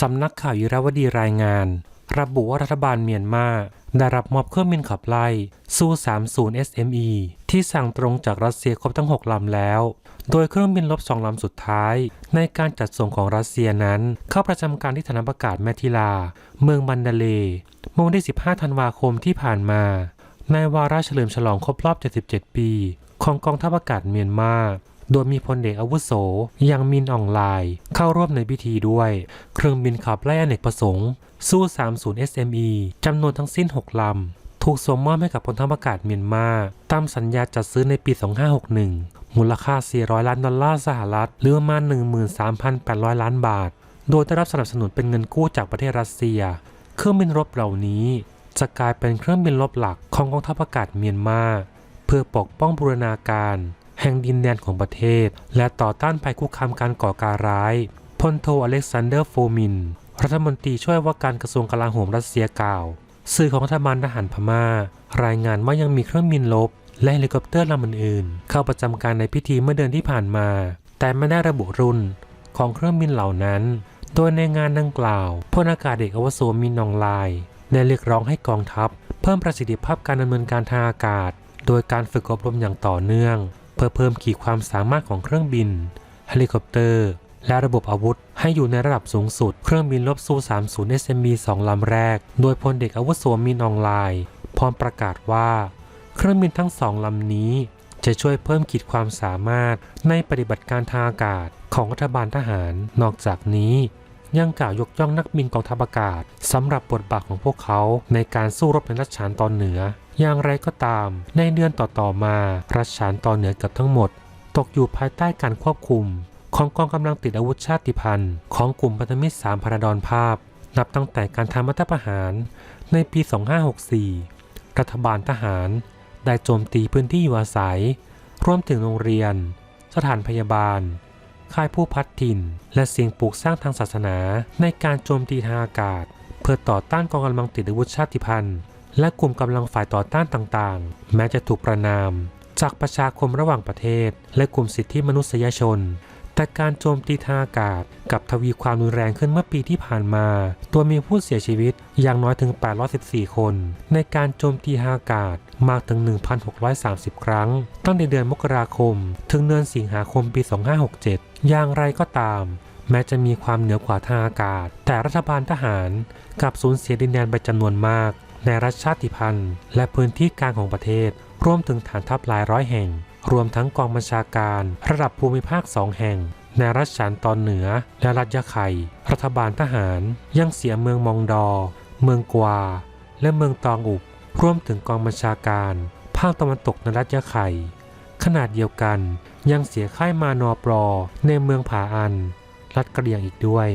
สำนักข่าวยุรวดีรายงาน ระบุว่ารัฐบาลเมียนมาได้รับมอบเครื่องบินขับไล่ซู30 SME ที่สั่งตรงจากรัสเซียครบทั้ง 6 ลำแล้ว โดยเครื่องบินลบสองลำสุดท้าย ในการจัดส่งของรัสเซียนั้น เข้าประจำการที่ฐานอากาศแมทิลา เมืองบันดาเลเมื่อวันที่ 15 ธันวาคมที่ผ่านมา ในวาระเฉลิมฉลองครบรอบ 77 ปี ของกองทัพอากาศเมียนมา โดยมีพลเอกอาวุโส ยังมินอองไลน์เข้าร่วมในพิธีด้วย เครื่องบินขับไล่อเนกประสงค์สู้ 30 SME จำนวนทั้งสิ้น 6 ลำ ถูกส่งมอบให้กับพลทัพอากาศเมียนมาตามสัญญาจัดซื้อในปี 2561 มูลค่า 400 ล้านดอลลาร์สหรัฐ หรือประมาณ 13,800 ล้านบาท โดยได้รับสนับสนุนเป็นเงินกู้จากประเทศรัสเซีย เครื่องบินรบเหล่านี้จะกลายเป็นเครื่องบินรบหลักของกองทัพอากาศเมียนมา เพื่อปกป้องบูรณาการ แห่งดินแดนของประเทศ และต่อต้านภัยคุกคามการก่อการร้ายพลโทอเล็กซานเดอร์โฟมิน รัฐมนตรีช่วยว่าการกระทรวงกลาโหมรัสเซียกล่าว สื่อของรัฐบาลทหารพม่า รายงานว่ายังมีเครื่องบินลบ และเฮลิคอปเตอร์ลำอื่นๆเข้าประจำการในพิธีเมื่อเดือนที่ผ่านมา แต่ไม่ได้ระบุรุ่นของเครื่องบินเหล่านั้น โดยในงานดังกล่าวพลอากาศเอกอวโสมินนองลน์ได้เรียกร้องให้กองทัพ เพิ่มประสิทธิภาพการดำเนินการทางอากาศ โดยการฝึกอบรมอย่างต่อเนื่อง เพื่อเพิ่มขีดความสามารถของเครื่องบินเฮลิคอปเตอร์ และระบบอาวุธ ให้อยู่ในระดับสูงสุด เครื่องบินลบซู30 SMB 2 ลำแรก โดยพลเด็กอาวุโสมินออนไลน์พร้อมประกาศว่า เครื่องบินทั้งสองลำนี้ จะช่วยเพิ่มขีดความสามารถในปฏิบัติการทางอากาศของรัฐบาลทหาร นอกจากนี้ ยังกล่าวยกย่องนักบินกองทัพอากาศสำหรับบทบาทของพวกเขาในการสู้รบในรัชฉานตอนเหนือ อย่างไรก็ตาม ในเดือนต่อๆมารัชฉานตอนเหนือเกือบทั้งหมด ตกอยู่ภายใต้การควบคุม ของกองกำลังติดอาวุธชาติพันธุ์ ของกลุ่มพันธมิตรสามพระดอนภาพ นับตั้งแต่การทำรัฐประหาร ในปี 2564 รัฐบาลทหาร ได้โจมตีพื้นที่อยู่อาศัย รวมถึงโรงเรียน สถานพยาบาล ค่ายผู้พัดถิ่น และเสิ่งปลูกสร้างทางศาสนา ในการโจมตีทางอากาศ เพื่อต่อต้านกองกำลังติดอาวุธชาติพันธุ์ และกลุ่มกำลังฝ่ายต่อต้านต่างๆ แม้จะถูกประนาม จากประชาคมระหว่างประเทศ และกลุ่มสิทธิมนุษยชนแต่การโจมตีทางอากาศกับทวีความรุนแรงขึ้นเมื่อปีที่ผ่านมา ตัวมีผู้เสียชีวิตอย่างน้อยถึง 814 คน ในการโจมตีทางอากาศ มากถึง 1,630 ครั้ง ตั้งแต่เดือนมกราคม ถึงเดือนสิงหาคมปี 2567 อย่างไรก็ตาม แม้จะมีความเหนือกว่าทางอากาศ แต่รัฐบาลทหารกลับสูญเสียดินแดนไปจำนวนมาก ในรัฐชาติพันธุ์ และพื้นที่กลางของประเทศ รวมถึงฐานทัพหลายร้อยแห่ง รวมทั้งกองบัญชาการ ระดับภูมิภาคสองแห่งในรัฐฉานตอนเหนือและรัฐยะไข่ รัฐบาลทหารยังเสียเมืองมองดอ เมืองกวา และเมืองตองอุบ รวมถึงกองบัญชาการ ภาคตะวันตกในรัฐยะไข่ขนาดเดียวกันยังเสียค่ายมานอปรอในเมืองผาอัน รัฐกระเดียงอีกด้วย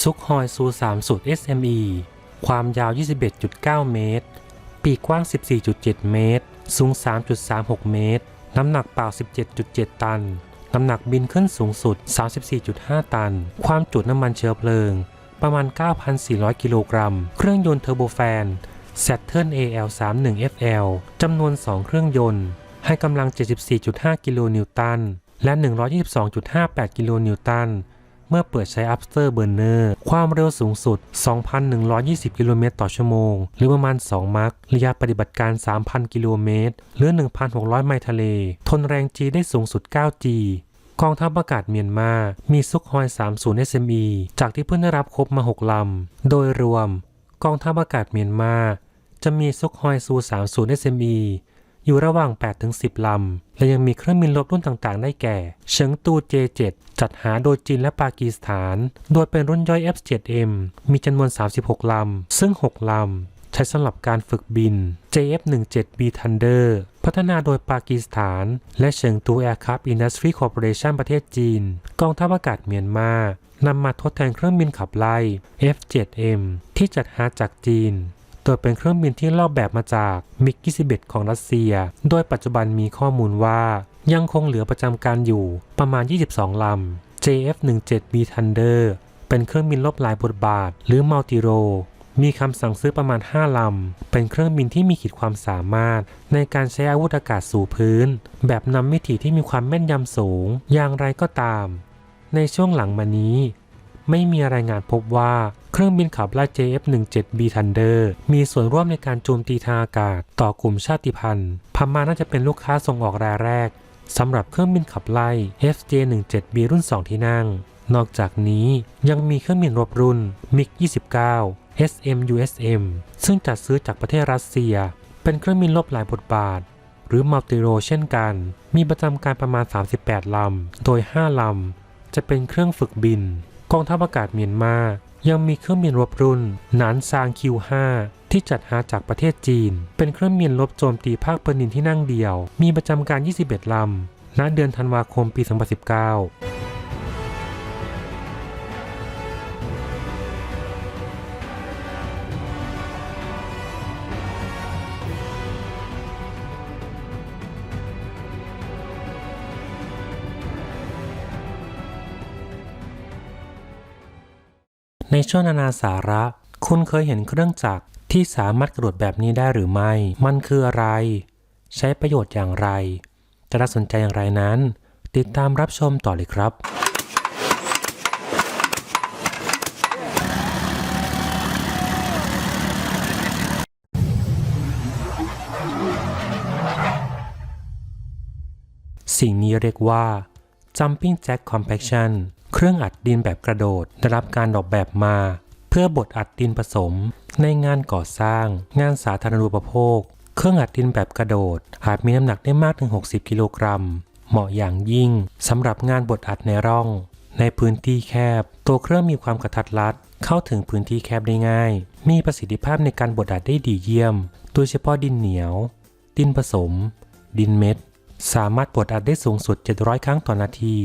ซุกฮอยซู3สุด SME ความยาว 21.9 เมตร ปีกกว้าง 14.7 เมตร สูง 3.36 เมตร น้ำหนักเปล่า 17.7 ตัน น้ำหนักบินขึ้นสูงสุด 34.5 ตัน ความจุน้ำมันเชื้อเพลิง ประมาณ 9,400 กิโลกรัม เครื่องยนต์เทอร์โบแฟน Saturn AL31 FL จำนวน 2 เครื่องยนต์ ให้กำลัง 74.5 กิโลนิวตัน และ 122.58 กิโลนิวตัน เมื่อเปิดใช้ Upster Burner ความเร็วสูงสุด 2,120 กิโลเมตรต่อชั่วโมง หรือประมาณ 2 มัคระยะปฏิบัติการ 3,000 กิโลเมตร หรือ 1,600 ไมล์ทะเล ทนแรง G ได้สูงสุด 9G กองทัพอากาศเมียนมา มีซุกฮอย 30 SME จากที่เพิ่งได้รับครบมา 6 ลำ โดยรวม กองทัพอากาศเมียนมา จะมีซุกฮอยซู30 SME อยู่ระหว่าง 8-10 ลำ และยังมีเครื่องบินรบรุ่นต่างๆ ได้แก่ เฉิงตู J7 จัดหาโดยจีนและปากีสถาน โดยเป็นรุ่นย่อย F7M มีจำนวน 36 ลำ ซึ่ง 6 ลำ ใช้สำหรับการฝึกบิน JF17B Thunder พัฒนาโดยปากีสถาน และเฉิงตู Aircraft Industry Corporation ประเทศจีน กองทัพอากาศเมียนมานำมาทดแทนเครื่องบินขับไล่ F7M ที่จัดหาจากจีน โดยเป็นเครื่องบินที่ลอกแบบมาจากมิก21ของรัสเซีย โดยปัจจุบันมีข้อมูลว่ายังคงเหลือประจำการอยู่ประมาณ 22 ลำ JF17B Thunder เป็นเครื่องบินลบหลายบทบาท หรือมัลติโร มีคำสั่งซื้อประมาณ 5 ลำ เป็นเครื่องบินที่มีขีดความสามารถ ในการใช้อาวุธอากาศสู่พื้น แบบนำวิถีที่มีความแม่นยำสูง อย่างไรก็ตาม ในช่วงหลังมานี้ ไม่มีรายงานพบว่าเครื่องบินขับไล่ JF-17B Thunder มีส่วนร่วมในการโจมตีทางอากาศต่อกลุ่มชาติพันธุ์ พม่าน่าจะเป็นลูกค้าส่งออกรายแรกสำหรับเครื่องบินขับไล่ FJ-17B รุ่น 2 ที่นั่ง นอกจากนี้ยังมีเครื่องบินรบรุ่น MiG-29 SM-USM ซึ่งจัดซื้อจากประเทศรัสเซีย เป็นเครื่องบินรบหลายบทบาท หรือมัลติโรเช่นกัน มีประจำการประมาณ 38 ลำ โดย 5 ลำ จะเป็นเครื่องฝึกบิน กองทัพอากาศเมียนมา ยังมีเครื่องบินรบรุ่นหนานซางคิว5ที่จัดหาจากประเทศจีน เป็นเครื่องบินรบโจมตีภาคเปอร์นินที่นั่งเดียว มีประจำการ 21 ลำณเดือนธันวาคมปี 2019 ในช่วงนานาสาระ คุณเคยเห็นเครื่องจักรที่สามารถกระโดดแบบนี้ได้หรือไม่ มันคืออะไร ใช้ประโยชน์อย่างไร จะน่าสนใจอย่างไรนั้น ติดตามรับชมต่อเลยครับสิ่งนี้เรียกว่า Jumping Jack Compaction เครื่องอัดดินแบบกระโดดได้รับการออกแบบมา เพื่อบดอัดดินผสม ในงานก่อสร้าง งานสาธารณูปโภค เครื่องอัดดินแบบกระโดด อาจมีน้ำหนักได้มากถึง 60 กิโลกรัม เหมาะอย่างยิ่งสำหรับงานบดอัดในร่อง ในพื้นที่แคบ ตัวเครื่องมีความกระทัดรัด เข้าถึงพื้นที่แคบได้ง่าย มีประสิทธิภาพในการบดอัดได้ดีเยี่ยม โดยเฉพาะดินเหนียว ดินผสม ดินเม็ด สามารถบดอัดได้สูงสุด 700 ครั้งต่อนาที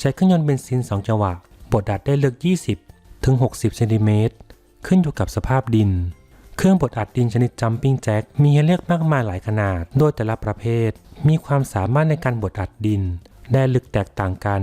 ใช้เครื่องยนต์เบนซิน 2 จังหวะบดอัดได้ลึก 20 ถึง 60 เซนติเมตร ขึ้นอยู่กับสภาพดิน เครื่องบดอัดดินชนิดจัมปิ้งแจ็คมีให้เลือกมากมายหลายขนาด โดยแต่ละประเภท มีความสามารถในการบดอัดดิน ได้ลึกแตกต่างกัน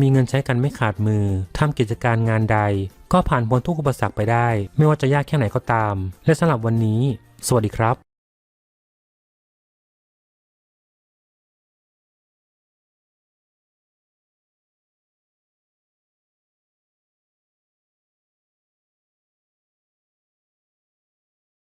มีเงินใช้กันไม่ขาดมือทำกิจการงานใด ก็ผ่านพ้นทุกอุปสรรคไปได้ ไม่ว่าจะยากแค่ไหนก็ตาม และสำหรับวันนี้ สวัสดีครับ